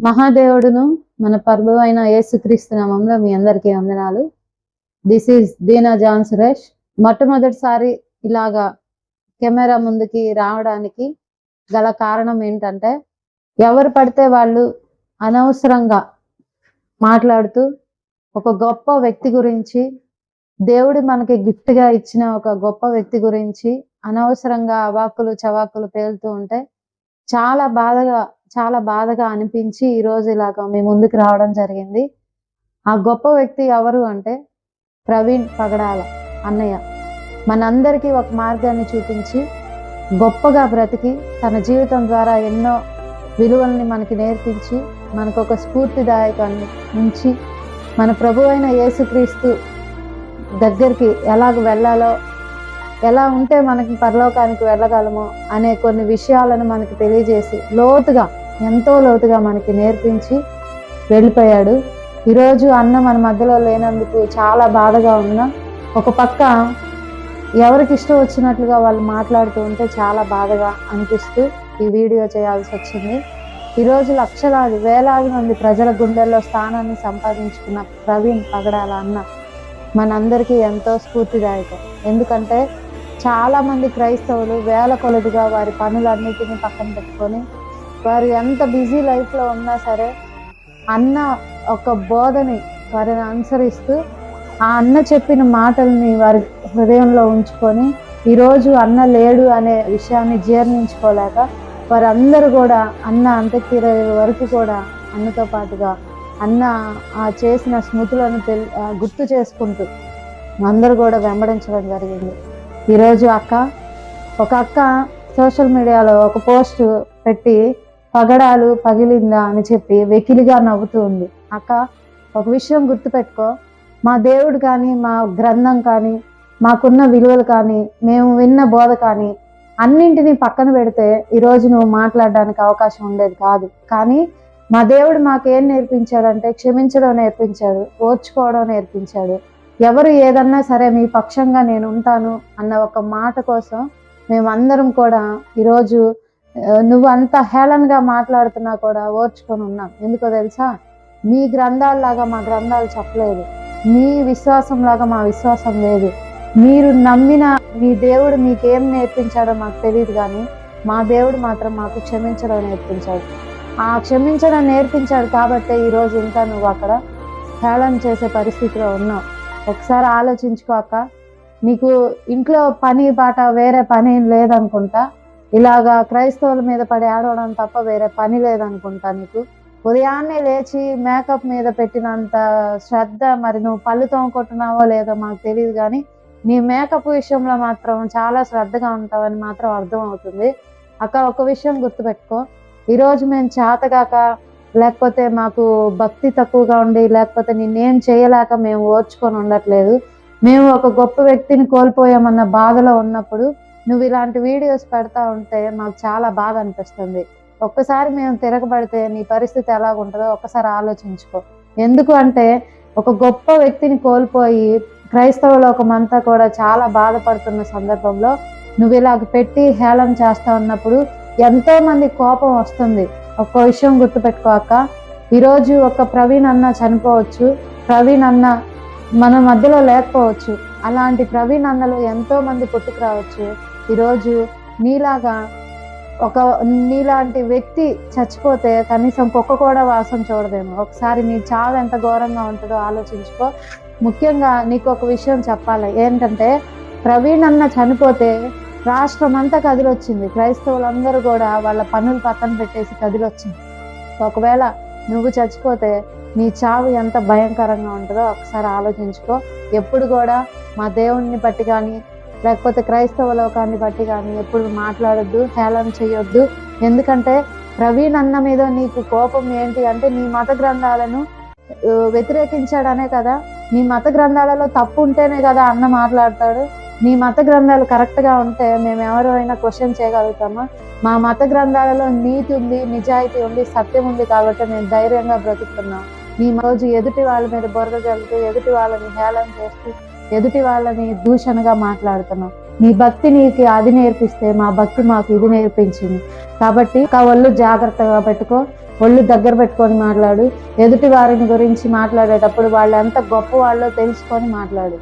మహాదేవుడును మన ప్రభు అయిన యేసుక్రీస్తు నామంలో మీ అందరికీ వందనాలు. This is Dina John Suresh మొట్టమొదటిసారి ఇలాగా కెమెరా ముందుకి రావడానికి గల కారణం ఏంటంటే ఎవరు పడితే వాళ్ళు అనవసరంగా మాట్లాడుతూ ఒక గొప్ప వ్యక్తి గురించి దేవుడు మనకి గిఫ్ట్గా గా ఇచ్చిన ఒక గొప్ప వ్యక్తి గురించి అనవసరంగా అవాకులు చవాకులు పేలుతూ ఉంటే చాలా బాధగా చాలా బాధగా అనిపించి ఈ రోజు ఇలాగ మీ ముందుకు రావడం జరిగింది. ఆ గొప్ప వ్యక్తి ఎవరు అంటే ప్రవీణ్ పగడాల అన్నయ్య. మనందరికీ ఒక మార్గాన్ని చూపించి గొప్పగా బ్రతికి తన జీవితం ద్వారా ఎన్నో విలువల్ని మనకి నేర్పించి మనకు ఒక స్ఫూర్తిదాయకాన్ని ఉంచి మన ప్రభు అయిన యేసుక్రీస్తు దగ్గరికి ఎలాగ వెళ్ళాలో ఎలా ఉంటే మనకి పరలోకానికి వెళ్ళగలమో అనే కొన్ని విషయాలను మనకి తెలియజేసి లోతుగా ఎంతో లోతుగా మనకి నేర్పించి వెళ్ళిపోయాడు. ఈరోజు అన్న మన మధ్యలో లేనందుకు చాలా బాధగా ఉన్నా ఒక పక్క ఎవరికి ఇష్టం వచ్చినట్లుగా వాళ్ళు మాట్లాడుతూ ఉంటే చాలా బాధగా అనిపిస్తూ ఈ వీడియో చేయాల్సి వచ్చింది. ఈరోజు లక్షలాది వేలాది మంది ప్రజల గుండెల్లో స్థానాన్ని సంపాదించుకున్న ప్రవీణ్ పగడాల అన్న మనందరికీ ఎంతో స్ఫూర్తిదాయకం. ఎందుకంటే చాలా మంది క్రైస్తవులు వేల కొలదిగా వారి పనులన్నిటినీ పక్కన పెట్టుకొని వారు ఎంత బిజీ లైఫ్లో ఉన్నా సరే అన్న ఒక బోధని వారిని అనుసరిస్తూ ఆ అన్న చెప్పిన మాటల్ని వారి హృదయంలో ఉంచుకొని ఈరోజు అన్న లేడు అనే విషయాన్ని జీర్ణించుకోలేక వారందరూ కూడా అన్న అంత్యక్రియ వరకు కూడా అన్నతో పాటుగా అన్న ఆ చేసిన స్మృతులను తెల్ ఆ గుర్తు చేసుకుంటూ అందరూ కూడా వెంబడించడం జరిగింది. ఈరోజు అక్క ఒక అక్క సోషల్ మీడియాలో ఒక పోస్ట్ పెట్టి పగడాలు పగిలిందా అని చెప్పి వెకిలిగా నవ్వుతూ ఉంది. అక్క ఒక విషయం గుర్తుపెట్టుకో. మా దేవుడు కానీ మా గ్రంథం కానీ మాకున్న విలువలు కానీ మేము విన్న బోధ కానీ అన్నింటినీ పక్కన పెడితే ఈరోజు నువ్వు మాట్లాడడానికి అవకాశం ఉండేది కాదు. కానీ మా దేవుడు మాకేం నేర్పించాడంటే క్షమించడం నేర్పించాడు ఓర్చుకోవడం నేర్పించాడు. ఎవరు ఏదన్నా సరే మీ పక్షంగా నేను ఉంటాను అన్న ఒక మాట కోసం మేమందరం కూడా ఈరోజు నువ్వు అంత హేళనగా మాట్లాడుతున్నా కూడా ఓర్చుకొని ఉన్నాం. ఎందుకో తెలుసా? మీ గ్రంథాల్లాగా మా గ్రంథాలు చెప్పలేదు. మీ విశ్వాసంలాగా మా విశ్వాసం లేదు. మీరు నమ్మిన మీ దేవుడు మీకేం నేర్పించాడో మాకు తెలియదు కానీ మా దేవుడు మాత్రం మాకు క్షమించడం నేర్పించాడు. ఆ క్షమించడం నేర్పించాడు కాబట్టే ఈరోజు ఇంకా నువ్వు అక్కడ హేళన చేసే పరిస్థితిలో ఉన్నావు. ఒకసారి ఆలోచించుకోక నీకు ఇంట్లో పని పాట వేరే పని ఏం లేదనుకుంటా ఇలాగా క్రైస్తవుల మీద పడి ఆడవడం తప్ప వేరే పని లేదనుకుంటా నీకు. ఉదయాన్నే లేచి మేకప్ మీద పెట్టినంత శ్రద్ధ మరి నువ్వు పళ్ళు తోముకుంటున్నావో లేదో మాకు తెలియదు కానీ నీ మేకప్ విషయంలో మాత్రం చాలా శ్రద్ధగా ఉంటావని మాత్రం అర్థం అవుతుంది అక్క ఒక విషయం గుర్తుపెట్టుకో. ఈరోజు మేము చేతగాక లేకపోతే మాకు భక్తి తక్కువగా ఉండి లేకపోతే నిన్నేం చేయలేక మేము ఓర్చుకొని ఉండట్లేదు. మేము ఒక గొప్ప వ్యక్తిని కోల్పోయామన్న బాధలో ఉన్నప్పుడు నువ్వు ఇలాంటి వీడియోస్ పెడతా ఉంటే మాకు చాలా బాధ అనిపిస్తుంది. ఒక్కసారి మేము తిరగబడితే నీ పరిస్థితి ఎలా ఉంటుందో ఒక్కసారి ఆలోచించుకో. ఎందుకు అంటే ఒక గొప్ప వ్యక్తిని కోల్పోయి క్రైస్తవ లోకమంతా కూడా చాలా బాధపడుతున్న సందర్భంలో నువ్వు ఇలాగ పెట్టి హేళన చేస్తా ఉన్నప్పుడు ఎంతోమంది కోపం వస్తుంది. ఒక్క విషయం గుర్తుపెట్టుకో అక్క. ఈరోజు ఒక ప్రవీణ్ అన్న చనిపోవచ్చు. ప్రవీణ్ అన్న మన మధ్యలో లేకపోవచ్చు. అలాంటి ప్రవీణ్ అన్నలు ఎంతో మంది ఈరోజు నీలాగా ఒక నీలాంటి వ్యక్తి చచ్చిపోతే కనీసం కుక్క కూడా వాసన చూడదేమో. ఒకసారి నీ చావు ఎంత ఘోరంగా ఉంటుందో ఆలోచించుకో. ముఖ్యంగా నీకు ఒక విషయం చెప్పాలి. ఏంటంటే ప్రవీణ్ అన్న చనిపోతే రాష్ట్రం అంతా కదిలొచ్చింది. క్రైస్తవులందరూ కూడా వాళ్ళ పనులు పక్కన పెట్టేసి కదిలొచ్చింది ఒకవేళ నువ్వు చచ్చిపోతే నీ చావు ఎంత భయంకరంగా ఉంటుందో ఒకసారి ఆలోచించుకో. ఎప్పుడు కూడా మా దేవుణ్ణి బట్టి కానీ లేకపోతే క్రైస్తవ లోకాన్ని బట్టి కానీ ఎప్పుడు మాట్లాడొద్దు హేళన చేయొద్దు. ఎందుకంటే ప్రవీణ్ అన్న మీద నీకు కోపం ఏంటి అంటే నీ మత గ్రంథాలను వ్యతిరేకించాడనే కదా. నీ మత గ్రంథాలలో తప్పు ఉంటేనే కదా అన్న మాట్లాడతాడు. నీ మత గ్రంథాలు కరెక్ట్గా ఉంటే మేము ఎవరైనా క్వశ్చన్ చేయగలుగుతామా? మా మత గ్రంథాలలో నీతి ఉంది నిజాయితీ ఉంది సత్యం ఉంది కాబట్టి మేము ధైర్యంగా బ్రతుకుతున్నాం. నీ రోజు ఎదుటి వాళ్ళ మీద బురద జల్లుతూ ఎదుటి వాళ్ళని హేళన చేస్తూ ఎదుటి వాళ్ళని దూషణగా మాట్లాడుతున్నాం. నీ భక్తి నీకు అది నేర్పిస్తే మా భక్తి మాకు ఇది నేర్పించింది. కాబట్టి ఒళ్ళు జాగ్రత్తగా పెట్టుకో ఒళ్ళు దగ్గర పెట్టుకొని మాట్లాడు. ఎదుటి వారిని గురించి మాట్లాడేటప్పుడు వాళ్ళు ఎంత గొప్ప వాళ్ళో తెలుసుకొని మాట్లాడు.